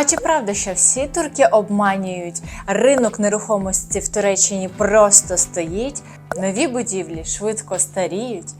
А чи правда, що всі турки обманюють? Ринок нерухомості в Туреччині просто стоїть, нові будівлі швидко старіють.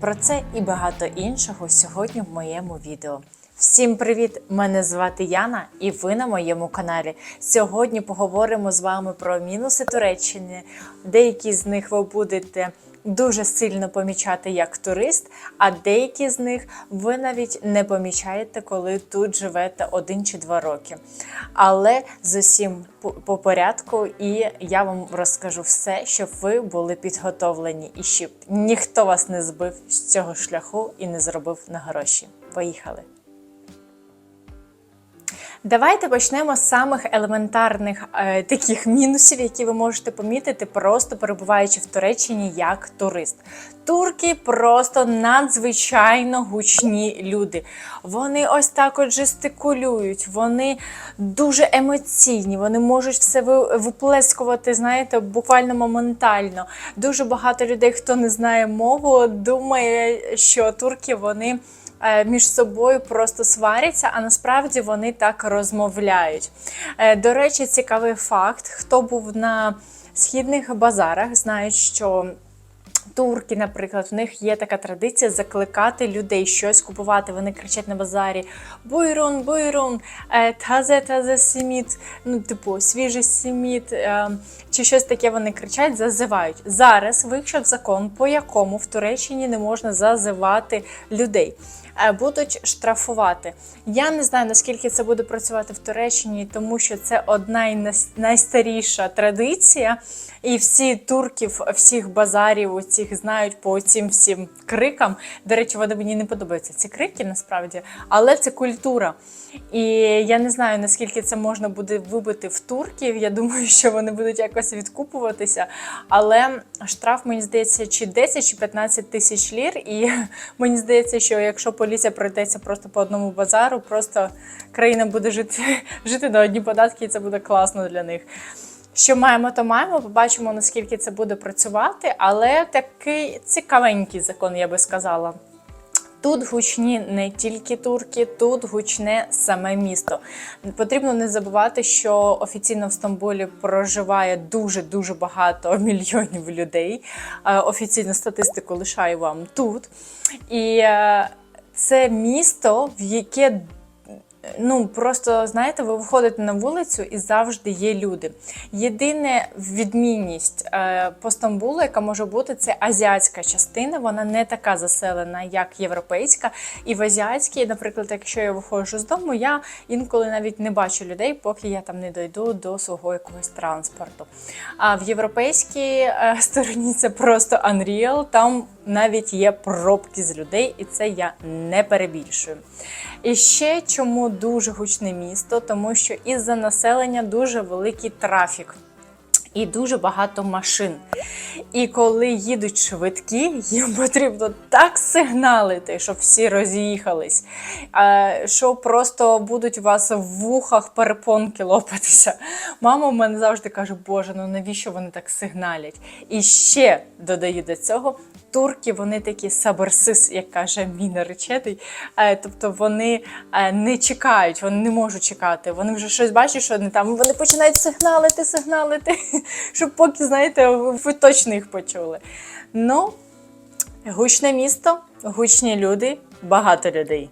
Про це і багато іншого сьогодні в моєму відео. Всім привіт! Мене звати Яна, і ви на моєму каналі. Сьогодні поговоримо з вами про мінуси Туреччини. Деякі з них ви будете дуже сильно помічати як турист, а деякі з них ви навіть не помічаєте, коли тут живете один чи два роки. Але з усім по- по порядку, і я вам розкажу все, щоб ви були підготовлені і щоб ніхто вас не збив з цього шляху і не зробив на гроші. Поїхали! Давайте почнемо з самих елементарних е, таких мінусів, які ви можете помітити, просто перебуваючи в Туреччині як турист. Турки просто надзвичайно гучні люди. Вони ось так от жестикулюють, вони дуже емоційні, вони можуть все виплескувати, знаєте, буквально моментально. Дуже багато людей, хто не знає мову, думає, що турки вони між собою просто сваряться, а насправді вони так розмовляють. Е, До речі, цікавий факт: хто був на східних базарах, знають, що. Турки, наприклад, в них є така традиція закликати людей щось купувати. Вони кричать на базарі Буйрун, буйрун, е, тазе, тазе сіміт, ну, типу, свіжий сіміт, е, чи щось таке вони кричать, зазивають. Зараз вийшов закон, по якому в Туреччині не можна зазивати людей. Е, Будуть штрафувати. Я не знаю наскільки це буде працювати в Туреччині, тому що це одна нас- найстаріша традиція, і всі турків, всіх базарів, цих знають по цим всім крикам. До речі, вони мені не подобаються ці крики насправді, але це культура. І я не знаю наскільки це можна буде вибити в турків. Я думаю, що вони будуть якось відкупуватися. Але штраф мені здається, чи 10, чи 15 тисяч лір. І мені здається, що якщо поліція пройдеться просто по одному базару, просто країна буде жити, жити на одні податки, і це буде класно для них. Що маємо, то маємо. Побачимо, наскільки це буде працювати, але такий цікавенький закон, я би сказала. Тут гучні не тільки турки, тут гучне саме місто. Потрібно не забувати, що офіційно в Стамбулі проживає дуже дуже багато мільйонів людей. Е, Офіційну статистику лишаю вам тут. І е, це місто, в яке Ну просто знаєте, ви виходите на вулицю і завжди є люди. Єдина відмінність е, по Стамбулу, яка може бути, це азіатська частина. Вона не така заселена, як європейська. І в азіатській, наприклад, якщо я виходжу з дому, я інколи навіть не бачу людей, поки я там не дойду до свого якогось транспорту. А в європейській е, стороні це просто unreal, Там навіть є пробки з людей, і це я не перебільшую. І ще чому дуже гучне місто, тому що із-за населення дуже великий трафік. І дуже багато машин. І коли їдуть швидкі, їм потрібно так сигналити, щоб всі роз'їхались, що просто будуть у вас в вухах перепонки лопатися. Мама в мене завжди каже, Боже, ну навіщо вони так сигналять? І ще додаю до цього. Турки вони такі саберсис, як каже мій наречений. Е, Тобто вони е, не чекають, вони не можуть чекати. Вони вже щось бачать, що не там. Вони починають сигналити, сигналити, щоб поки, знаєте, ви точно їх почули. Ну, гучне місто, гучні люди, багато людей.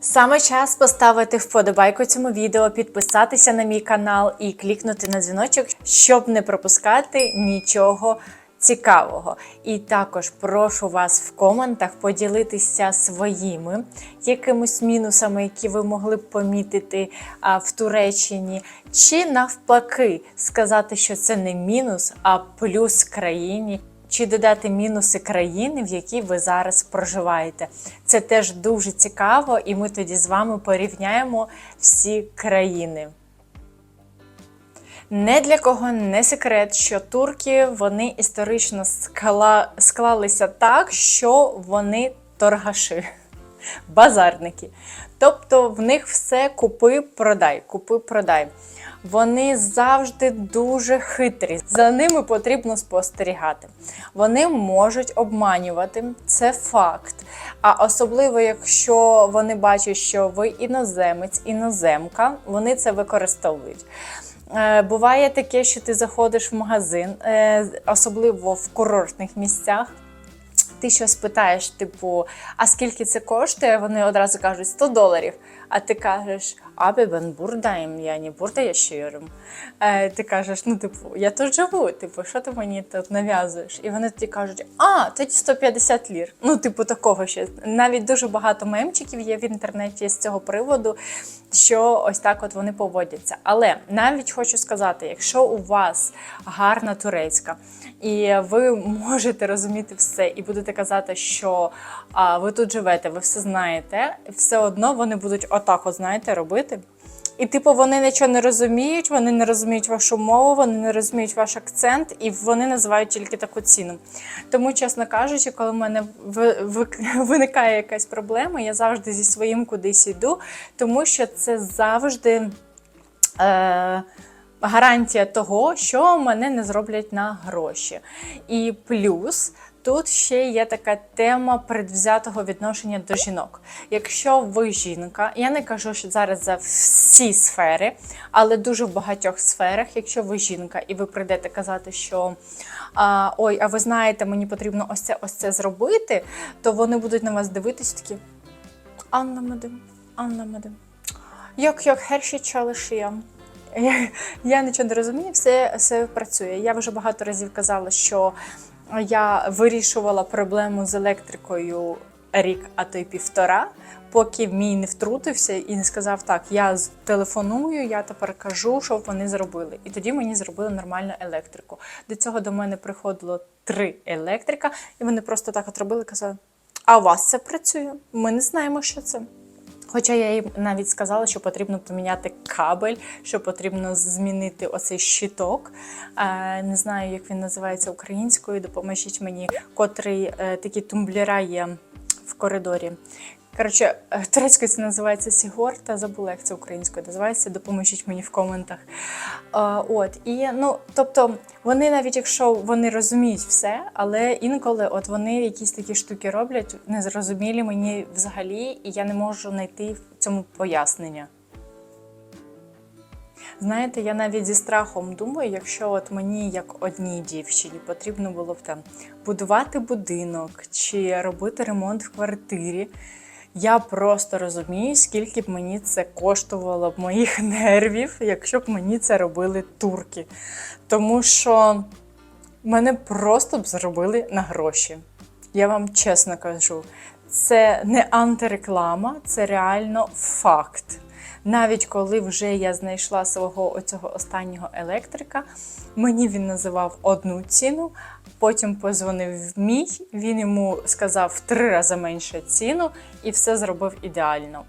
Саме час поставити вподобайку цьому відео, підписатися на мій канал і клікнути на дзвіночок, щоб не пропускати нічого цікавого. І також прошу вас в коментах поділитися своїми якимись мінусами, які ви могли б помітити в Туреччині, чи навпаки сказати, що це не мінус, а плюс країні. Чи додати мінуси країни, в якій ви зараз проживаєте. Це теж дуже цікаво, і ми тоді з вами порівняємо всі країни. Не для кого не секрет, що турки вони історично скала, склалися так, що вони торгаші. базарники. Тобто в них все купи, продай, купи, продай. Вони завжди дуже хитрі. За ними потрібно спостерігати. Вони можуть обманювати, це факт. А особливо, якщо вони бачать, що ви іноземець, іноземка, вони це використовують. Е, Буває таке, що ти заходиш в магазин, е, особливо в курортних місцях. Ти щось питаєш, типу, а скільки це коштує? Вони одразу кажуть 100 доларів. А ти кажеш, abi ben buradayım, не burada yaşıyorum. Е, ти кажеш, ну, типу, я тут живу, типу, що ти мені тут нав'язуєш? І вони тоді кажуть, а, тоді 150 лір. Ну, типу, такого ще. Навіть дуже багато мемчиків є в інтернеті з цього приводу, що ось так от вони поводяться. Але навіть хочу сказати, якщо у вас гарна турецька, і ви можете розуміти все, і будете казати, що а, ви тут живете, ви все знаєте, все одно вони будуть отак, от, знаєте, робити. І, типу, вони нічого не розуміють, вони не розуміють вашу мову, вони не розуміють ваш акцент, і вони називають тільки таку ціну. Тому, чесно кажучи, коли в мене ви- ви- виникає якась проблема, я завжди зі своїм кудись йду, тому що це завжди. Е- гарантія того, що мене не зроблять на гроші. І плюс тут ще є така тема предвзятого відношення до жінок. Якщо ви жінка, я не кажу, що зараз за всі сфери, але дуже в багатьох сферах, якщо ви жінка і ви прийдете казати, що а, ой, а ви знаєте, мені потрібно ось це ось це зробити, то вони будуть на вас дивитись такі. Анна Медим, Анна Медим. Як як herşey çalışıyor. Я, я нічого не розумію, все, все працює. Я вже багато разів казала, що я вирішувала проблему з електрикою рік, а то й півтора, поки мій не втрутився і не сказав, так, я телефоную, я тепер кажу, що вони зробили. І тоді мені зробили нормальну електрику. До цього до мене приходило три електрика, і вони просто так от робили, казали: а у вас це працює? Ми не знаємо, що це. Хоча я їм навіть сказала, що потрібно поміняти кабель, що потрібно змінити оцей щиток. Е, не знаю, як він називається українською. Допоможіть мені, котрий е, такі тумблера є в коридорі. Коротше, е, турецькою це називається Сігор, та забула, як це українською називається. Допоможіть мені в коментах. Е, от і ну, тобто, вони навіть якщо вони розуміють все, але інколи от вони якісь такі штуки роблять, незрозумілі мені взагалі, і я не можу знайти в цьому пояснення. Знаєте, я навіть зі страхом думаю, якщо от мені, як одній дівчині, потрібно було б там будувати будинок чи робити ремонт в квартирі. Я просто розумію, скільки б мені це коштувало б моїх нервів, якщо б мені це робили турки. Тому що мене просто б зробили на гроші. Я вам чесно кажу, це не антиреклама, це реально факт. Навіть коли вже я знайшла свого оцього останнього електрика, мені він називав одну ціну, потім позвонив мій, він йому сказав в три рази менше ціну і все зробив ідеально.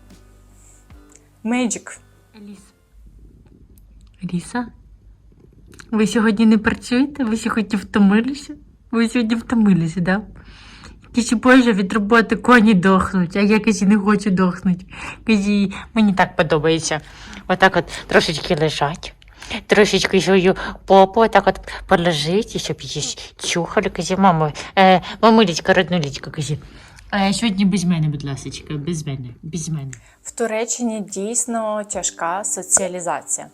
Magic. Аліса. Аліса? Ви сьогодні не працюєте? Ви сьогодні втомилися? Ви сьогодні втомилися, так? Да? Кажі, боже, від роботи коні дохнуть, а я кажі, не хочу дохнути. Кажі, мені так подобається. Отак от трошечки лежать. Трошечки свою попу так от положити, щоб її чухали. Кажі, мамо, е, мамулечка, роднулечка, кажі. Е, сьогодні без мене, будь ласка, без мене, без мене. В Туреччині дійсно тяжка соціалізація.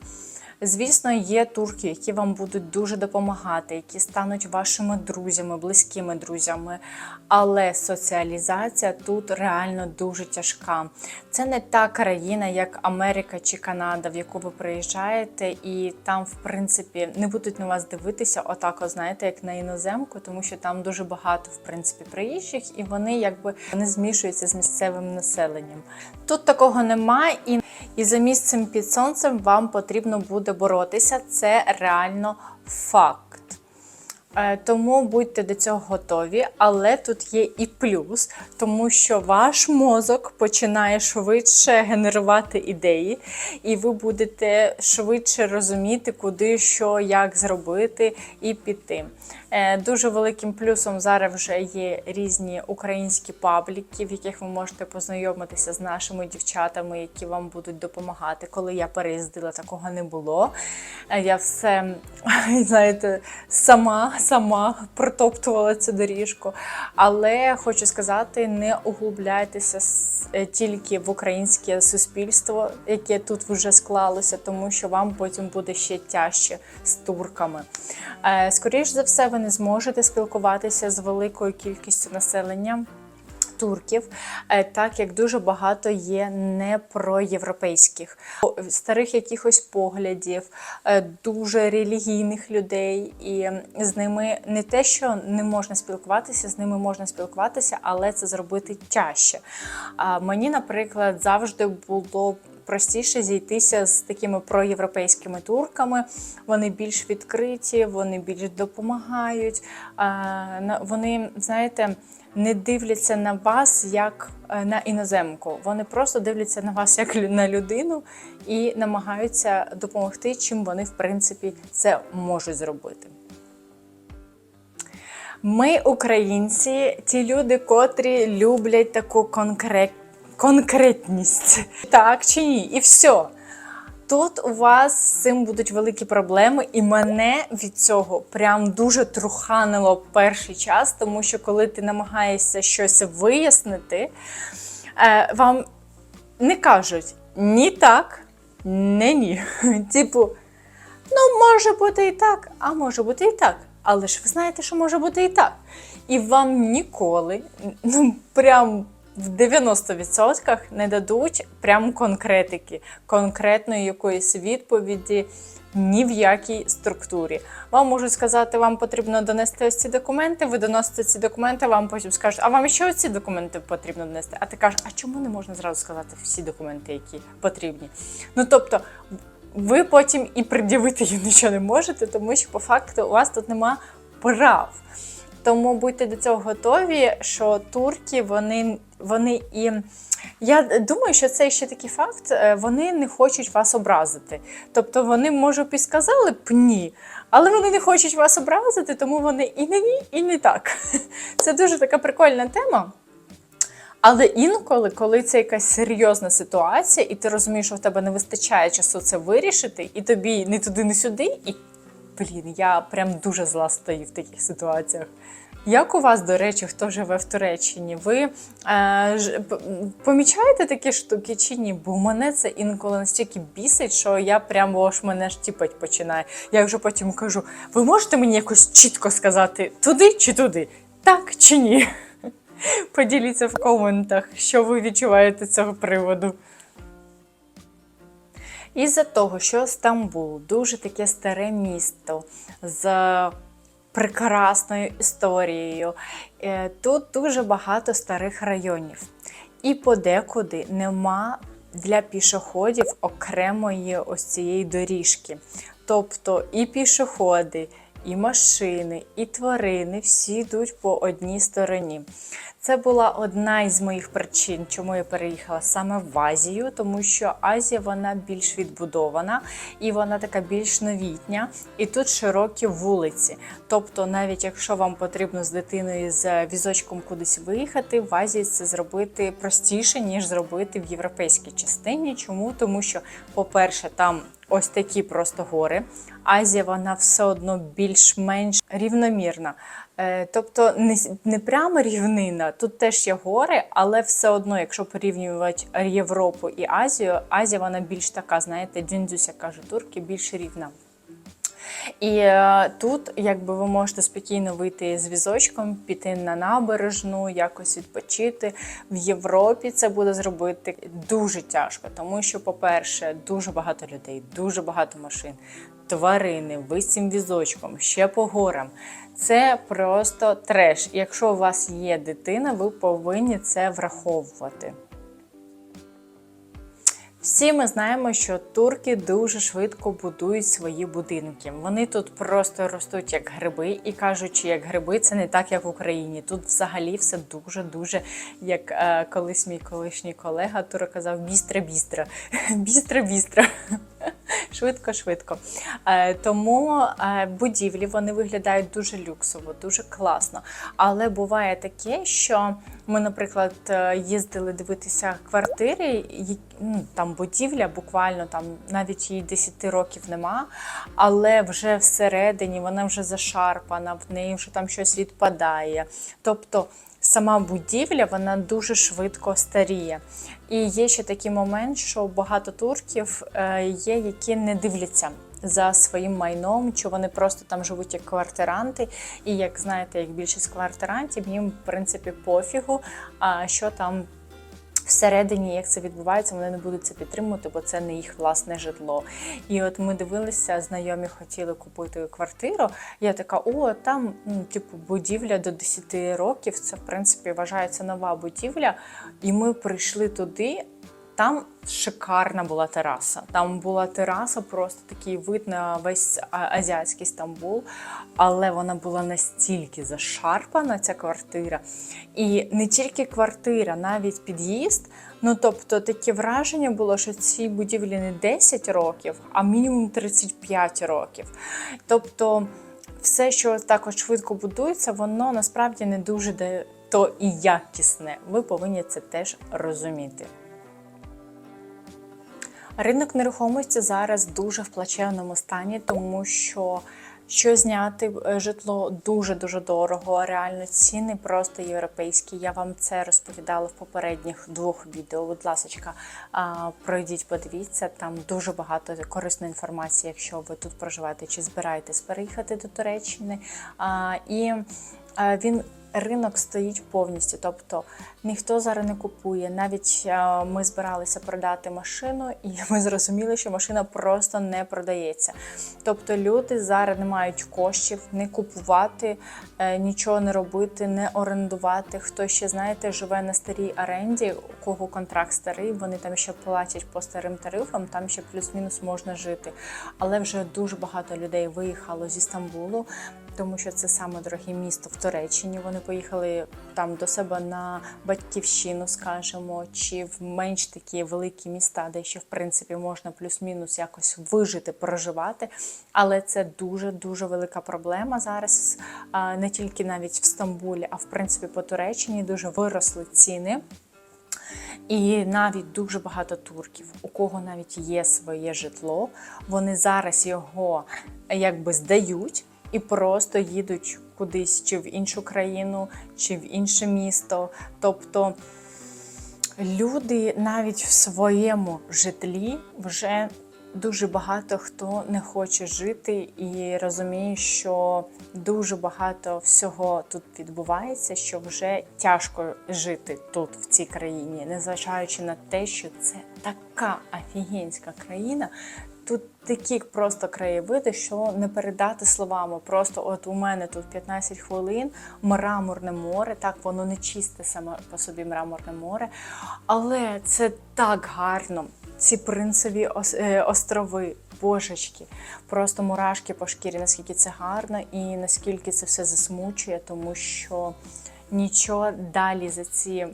Звісно, є турки, які вам будуть дуже допомагати, які стануть вашими друзями, близькими друзями. Але соціалізація тут реально дуже тяжка. Це не та країна, як Америка чи Канада, в яку ви приїжджаєте, і там, в принципі, не будуть на вас дивитися отак, от, знаєте, як на іноземку, тому що там дуже багато в принципі приїжджих, і вони якби не змішуються з місцевим населенням. Тут такого немає, і, і за місцем під сонцем вам потрібно буде боротися. Це реально факт. Е, Тому будьте до цього готові, але тут є і плюс, тому що ваш мозок починає швидше генерувати ідеї, і ви будете швидше розуміти, куди, що, як зробити і піти. Е, Дуже великим плюсом зараз вже є різні українські пабліки, в яких ви можете познайомитися з нашими дівчатами, які вам будуть допомагати. Коли я переїздила, такого не було. Е, Я все, знаєте, сама, сама протоптувала цю доріжку. Але хочу сказати, не углубляйтеся е, тільки в українське суспільство, яке тут вже склалося, тому що вам потім буде ще тяжче з турками. Скоріше за все, ви не зможете спілкуватися з великою кількістю населення. Турків, е, так як дуже багато є непроєвропейських, старих якихось поглядів, е, дуже релігійних людей, і з ними не те, що не можна спілкуватися, з ними можна спілкуватися, але це зробити тяжче. Мені, наприклад, завжди було простіше зійтися з такими проєвропейськими турками. Вони більш відкриті, вони більш допомагають. Вони, знаєте, не дивляться на вас як е, на іноземку. Вони просто дивляться на вас як на людину і намагаються допомогти, чим вони, в принципі, це можуть зробити. Ми, українці, ті люди, котрі люблять таку конкрет... конкретність. Так чи ні? І все. Тут у вас з цим будуть великі проблеми, і мене від цього прям дуже труханило перший час, тому що коли ти намагаєшся щось вияснити, е, вам не кажуть ні так, не ні. Типу, Ну, може бути і так, а може бути і так. Але ж ви знаєте, що може бути і так. І вам ніколи, ну прям в 90% не дадуть прям конкретики, конкретної якоїсь відповіді ні в якій структурі. Вам можуть сказати, вам потрібно донести ось ці документи, ви доносите ці документи, вам потім скажуть, а вам ще ці документи потрібно донести. А ти кажеш, а чому не можна зразу сказати всі документи, які потрібні? Ну тобто, ви потім і пред'явити їм нічого не можете, тому що по факту у вас тут нема прав. Тому будьте до цього готові, що турки вони, вони і. Я думаю, що це ще такий факт. е, Вони не хочуть вас образити. Тобто вони, може, б і сказали б ні, але вони не хочуть вас образити, тому вони і не ні, і не так. Це дуже така прикольна тема. Але інколи, коли це якась серйозна ситуація, і ти розумієш, що в тебе не вистачає часу це вирішити, і тобі не туди, не сюди, і блін, я прям дуже зла стою в таких ситуаціях. Як у вас, до речі, хто живе в Туреччині? Ви е, ж, помічаєте такі штуки чи ні? Бо мене це інколи настільки бісить, що я прямо аж мене ж тіпать починає. Я вже потім кажу: ви можете мені якось чітко сказати, туди чи туди? Так чи ні? Поділіться в коментах, що ви відчуваєте цього приводу. Із-за того, що Стамбул дуже таке старе місто з прекрасною історією, е, тут дуже багато старих районів. І подекуди нема для пішоходів окремої ось цієї доріжки. Тобто і пішоходи, і машини, і тварини всі йдуть по одній стороні. Це була одна із моїх причин, чому я переїхала саме в Азію, тому що Азія вона більш відбудована і вона така більш новітня, і тут широкі вулиці. Тобто, навіть якщо вам потрібно з дитиною з візочком кудись виїхати, в Азії це зробити простіше, ніж зробити в європейській частині. Чому? Тому що, по-перше, там ось такі просто гори. Азія вона все одно більш-менш рівномірна. Е, Тобто не, не прямо рівнина, тут теж є гори, але все одно, якщо порівнювати Європу і Азію, Азія вона більш така, знаєте, дзюндзюся каже турки, більш рівна. І е, тут, якби ви можете спокійно вийти з візочком, піти на набережну, якось відпочити. В Європі це буде зробити дуже тяжко, тому що, по-перше, дуже багато людей, дуже багато машин, тварини, ви з цим візочком, ще по горам. Це просто треш. Якщо у вас є дитина, ви повинні це враховувати. Всі ми знаємо, що турки дуже швидко будують свої будинки. Вони тут просто ростуть як гриби, і кажучи, як гриби, це не так, як в Україні. Тут взагалі все дуже дуже, як е, колись мій колишній колега Тура казав, бістра-бістра. Бістра-бістра. швидко, швидко. Е, Тому е, будівлі вони виглядають дуже люксово, дуже класно. Але буває таке, що ми, наприклад, е, їздили дивитися квартири, ну, там будівля, буквально там навіть їй 10 років нема, але вже всередині вона вже зашарпана, в неї вже там щось відпадає. Тобто сама будівля вона дуже швидко старіє. І є ще такий момент, що багато турків е, є, які не дивляться. За своїм майном, чи вони просто там живуть як квартиранти, і як знаєте, як більшість квартирантів, їм в принципі пофігу, а що там всередині, як це відбувається, вони не будуть це підтримувати, бо це не їх власне житло. І от ми дивилися, знайомі хотіли купити квартиру. Я така: о, там, ну, типу, будівля до 10 років. Це в принципі вважається нова будівля. І ми прийшли туди. Там шикарна була тераса. Там була тераса, просто такий вид на весь азіатський Стамбул, але вона була настільки зашарпана, ця квартира. І не тільки квартира, навіть під'їзд. Ну тобто таке враження було, що цій будівлі не 10 років, а мінімум 35 років. Тобто, все, що також швидко будується, воно насправді не дуже де то і якісне. Ви повинні це теж розуміти. Ринок нерухомості зараз дуже в плачевному стані, тому що що зняти е, житло дуже дуже дорого. Реально ціни просто європейські. Я вам це розповідала в попередніх двох відео. Будь ласка, пройдіть, подивіться. Там дуже багато корисної інформації, якщо ви тут проживаєте чи збираєтесь переїхати до Туреччини. І він ринок стоїть повністю, тобто ніхто зараз не купує. Навіть е, ми збиралися продати машину, і ми зрозуміли, що машина просто не продається. Тобто люди зараз не мають коштів не купувати, е, нічого не робити, не орендувати. Хто ще знаєте, живе на старій оренді, у кого контракт старий, вони там ще платять по старим тарифам, там ще плюс-мінус можна жити. Але вже дуже багато людей виїхало зі Стамбулу тому що це саме дороге місто в Туреччині. Вони поїхали там до себе на батьківщину, скажімо, чи в менш такі великі міста, де ще в принципі можна плюс-мінус якось вижити, проживати. Але це дуже дуже велика проблема зараз. Не тільки навіть в Стамбулі, а в принципі по Туреччині дуже виросли ціни. І навіть дуже багато турків, у кого навіть є своє житло, вони зараз його якби здають і просто їдуть кудись чи в іншу країну, чи в інше місто. Тобто люди навіть в своєму житлі вже дуже багато хто не хоче жити і розуміє, що дуже багато всього тут відбувається, що вже тяжко жити тут, в цій країні, незважаючи на те, що це така офігенська країна. Тут такі просто краєвиди, що не передати словами. Просто от у мене тут 15 хвилин, мраморне море. Так, воно не чисте саме по собі мраморне море, але це так гарно. Ці принцеві е, острови, божечки, просто мурашки по шкірі, наскільки це гарно і наскільки це все засмучує, тому що нічого далі за ці,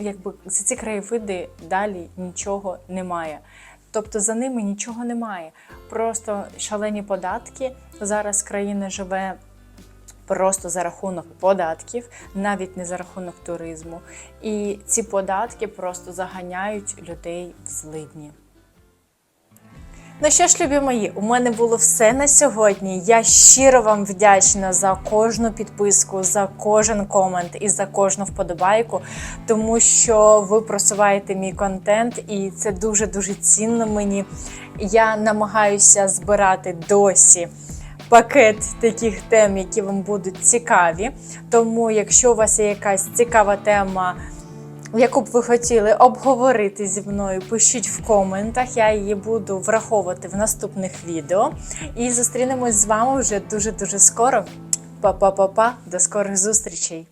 якби за ці краєвиди далі нічого немає. Тобто за ними нічого немає. Просто шалені податки. Зараз країна живе просто за рахунок податків, навіть не за рахунок туризму. І ці податки просто заганяють людей в злидні. Ну що ж, любі мої, у мене було все на сьогодні. Я щиро вам вдячна за кожну підписку, за кожен комент і за кожну вподобайку, тому що ви просуваєте мій контент, і це дуже дуже цінно мені. Я намагаюся збирати досі. Пакет таких тем, які вам будуть цікаві. Тому, якщо у вас є якась цікава тема, яку б ви хотіли обговорити зі мною, пишіть в коментах. Я її буду враховувати в наступних відео. І зустрінемось з вами вже дуже дуже скоро. Па-па-па-па, до скорих зустрічей!